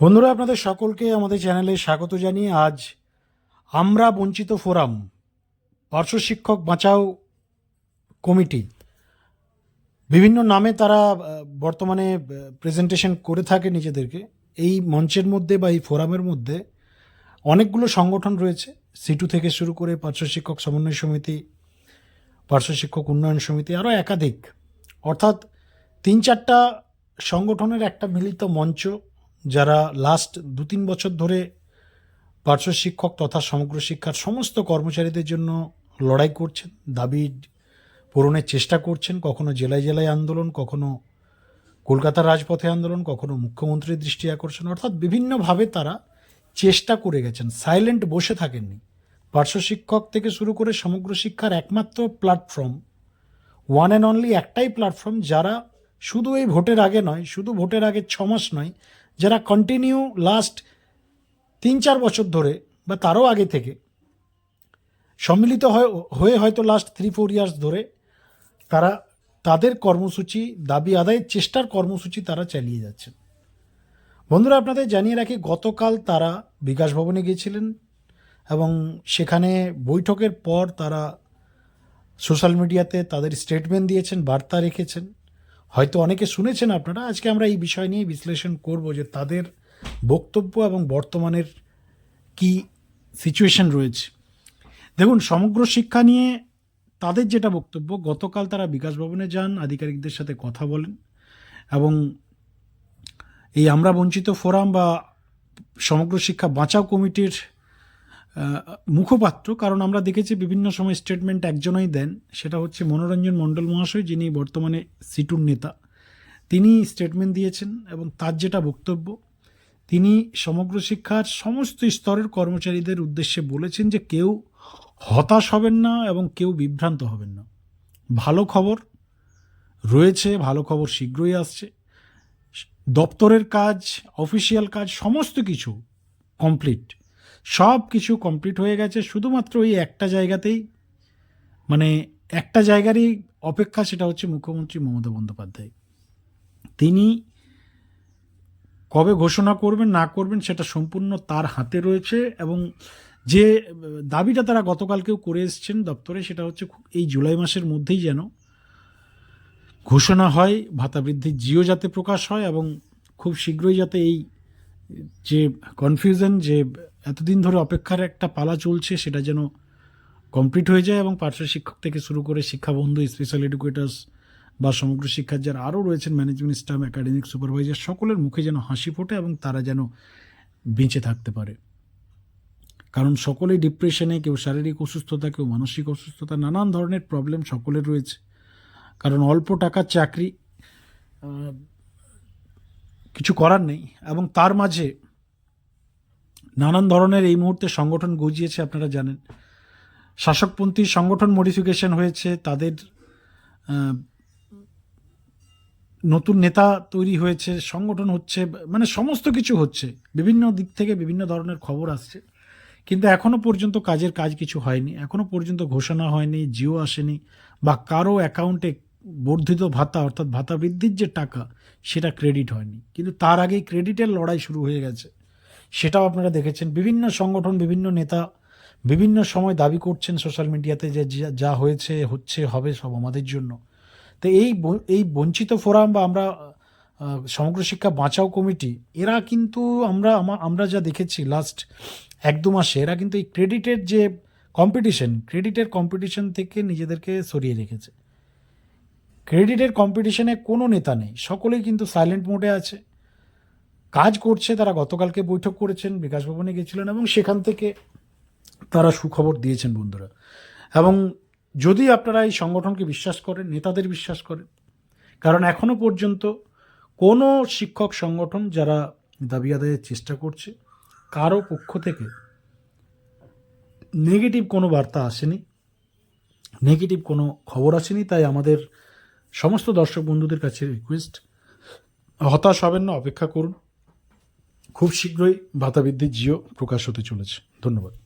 বন্ধুরা, আপনাদের সকলকে আমাদের চ্যানেলে স্বাগত জানিয়ে আজ আমরা বঞ্চিত ফোরাম, পার্শ্ব শিক্ষক বাঁচাও কমিটি, বিভিন্ন নামে তারা বর্তমানে প্রেজেন্টেশন করে থাকে নিজেদেরকে। এই মঞ্চের মধ্যে বা এই ফোরামের মধ্যে অনেকগুলো সংগঠন রয়েছে। সিটু থেকে শুরু করে পার্শ্ব শিক্ষক সমন্বয় সমিতি, পার্শ্ব শিক্ষক উন্নয়ন সমিতি, আরও একাধিক। অর্থাৎ তিন চারটা সংগঠনের একটা মিলিত মঞ্চ যারা লাস্ট দু তিন বছর ধরে পার্শ্ব শিক্ষক তথা সমগ্র শিক্ষার সমস্ত কর্মচারীদের জন্য লড়াই করছেন, দাবি পূরণের চেষ্টা করছেন, কখনো জেলায় জেলায় আন্দোলন, কখনো কলকাতার রাজপথে আন্দোলন, কখনো মুখ্যমন্ত্রীর দৃষ্টি আকর্ষণ, অর্থাৎ বিভিন্নভাবে তারা চেষ্টা করে গেছেন সাইলেন্ট বসে থাকেননি। পার্শ্ব শিক্ষক থেকে শুরু করে সমগ্র শিক্ষার একমাত্র প্ল্যাটফর্ম ওয়ান অ্যান্ড অনলি একটাই প্ল্যাটফর্ম যারা শুধু এই ভোটের আগে নয়, শুধু ভোটের আগে ছ মাস নয় যারা কন্টিনিউ লাস্ট তিন চার বছর ধরে বা তারও আগে থেকে সম্মিলিত হয় হয়ে হয়তো লাস্ট থ্রি ফোর ইয়ার্স ধরে তারা তাদের কর্মসূচি, দাবি আদায়ের চেষ্টার কর্মসূচি তারা চালিয়ে যাচ্ছেন বন্ধুরা, আপনাদের জানিয়ে রাখি, গতকাল তারা বিকাশ ভবনে গিয়েছিলেন এবং সেখানে বৈঠকের পর তারা সোশ্যাল মিডিয়াতে তাদের স্টেটমেন্ট দিয়েছেন, বার্তা রেখেছেন। হয়তো অনেকে শুনেছেন আপনারা, আজকে আমরা এই বিষয় নিয়ে বিশ্লেষণ করব যে তাদের বক্তব্য এবং বর্তমানের কি সিচুয়েশন রয়েছে। দেখুন, সমগ্র শিক্ষা নিয়ে তাদের যেটা বক্তব্য, গতকাল তারা বিকাশ ভবনে যান, আধিকারিকদের সাথে কথা বলেন এবং এই আমরা বঞ্চিত ফোরাম বা সমগ্র শিক্ষা বাঁচাও কমিটির মুখপাত্র, কারণ আমরা দেখেছি বিভিন্ন সময় স্টেটমেন্ট একজনই দেন, সেটা হচ্ছে মনোরঞ্জন মণ্ডল মহাশয়, যিনি বর্তমানে সিটুর নেতা। তিনি স্টেটমেন্ট দিয়েছেন এবং তার যেটা বক্তব্য, তিনি সমগ্র শিক্ষার সমস্ত স্তরের কর্মচারীদের উদ্দেশ্যে বলেছেন যে কেউ হতাশ হবেন না এবং কেউ বিভ্রান্ত হবেন না। ভালো খবর রয়েছে, ভালো খবর শীঘ্রই আসছে। দপ্তরের কাজ, অফিসিয়াল কাজ, সমস্ত কিছু কমপ্লিট সব কিছু কমপ্লিট হয়ে গেছে, শুধুমাত্র ওই একটা জায়গাতেই। মানে একটা জায়গারই অপেক্ষা সেটা হচ্ছে মুখ্যমন্ত্রী মমতা বন্দ্যোপাধ্যায়। তিনি কবে ঘোষণা করবেন, না করবেন সেটা সম্পূর্ণ তার হাতে রয়েছে এবং যে দাবিটা তারা গতকালকেও করে এসছেন দপ্তরে সেটা হচ্ছে এই জুলাই মাসের মধ্যেই যেন ঘোষণা হয়, ভাতা বৃদ্ধির জিও যাতে প্রকাশ হয় এবং খুব শীঘ্রই যাতে এই যে কনফিউশন যে এতদিন ধরে অপেক্ষার একটা পালা চলছে, সেটা যেন কমপ্লিট হয়ে যায় এবং পার্শ্ব শিক্ষক থেকে শুরু করে শিক্ষাবন্ধু স্পেশাল এডুকেটার্স বা সমগ্র শিক্ষার যারা আরও রয়েছেন ম্যানেজমেন্ট স্টাফ একাডেমিক সুপারভাইজার সকলের মুখে যেন হাসি ফোটে এবং তারা যেন বেঁচে থাকতে পারে। কারণ সকলেই ডিপ্রেশনে কেউ শারীরিক অসুস্থতা, কেউ মানসিক অসুস্থতা, নানান ধরনের প্রবলেম সকলের রয়েছে। কারণ অল্প টাকার চাকরি কিছু করার নেই এবং তার মাঝে নানান ধরনের এই মুহূর্তে সংগঠন গজিয়েছে, আপনারা জানেন। শাসকপন্থী সংগঠন মডিফিকেশন হয়েছে, তাদের নতুন নেতা তৈরি হয়েছে, সংগঠন হচ্ছে মানে সমস্ত কিছু হচ্ছে। বিভিন্ন দিক থেকে বিভিন্ন ধরনের খবর আসছে। কিন্তু এখনও পর্যন্ত কাজের কাজ কিছু হয়নি। এখনও পর্যন্ত ঘোষণা হয়নি, জিও আসেনি, বা কারও অ্যাকাউন্টে বর্ধিত ভাতা, অর্থাৎ ভাতা বৃদ্ধির যে টাকা, সেটা ক্রেডিট হয়নি। কিন্তু তার আগেই ক্রেডিটের লড়াই শুরু হয়ে গেছে। সেটাও আপনারা দেখেছেন। বিভিন্ন সংগঠন, বিভিন্ন নেতা বিভিন্ন সময় দাবি করছেন সোশ্যাল মিডিয়াতে যে যা- হয়েছে, হচ্ছে, হবে সব আমাদের জন্য। তো এই এই বঞ্চিত ফোরাম বা আমরা সমগ্র শিক্ষা বাঁচাও কমিটি, এরা কিন্তু আমরা আমরা যা দেখেছি লাস্ট এক দু মাসে, এরা কিন্তু এই ক্রেডিটের যে কম্পিটিশন ক্রেডিটের কম্পিটিশন থেকে নিজেদেরকে সরিয়ে রেখেছে। ক্রেডিটের কম্পিটিশনে কোনো নেতা নেই। সকলেই কিন্তু সাইলেন্ট মোডে আছে। কাজ করছে, তারা গতকালকে বৈঠক করেছেন, বিকাশ ভবনে গেছিলেন এবং সেখান থেকে তারা সুখবর দিয়েছেন বন্ধুরা। এবং যদি আপনারা এই সংগঠনকে বিশ্বাস করেন, নেতাদের বিশ্বাস করেন, কারণ এখনও পর্যন্ত কোনো শিক্ষক সংগঠন যারা দাবি আদায়ের চেষ্টা করছে, কারও পক্ষ থেকে নেগেটিভ কোনো বার্তা আসেনি, নেগেটিভ কোনো খবর আসেনি, তাই আমাদের সমস্ত দর্শক বন্ধুদের কাছে রিকোয়েস্ট, হতাশ হবেন না, অপেক্ষা করুন। খুব শীঘ্রই ভাতা বৃদ্ধির জিও প্রকাশ হতে চলেছে। ধন্যবাদ।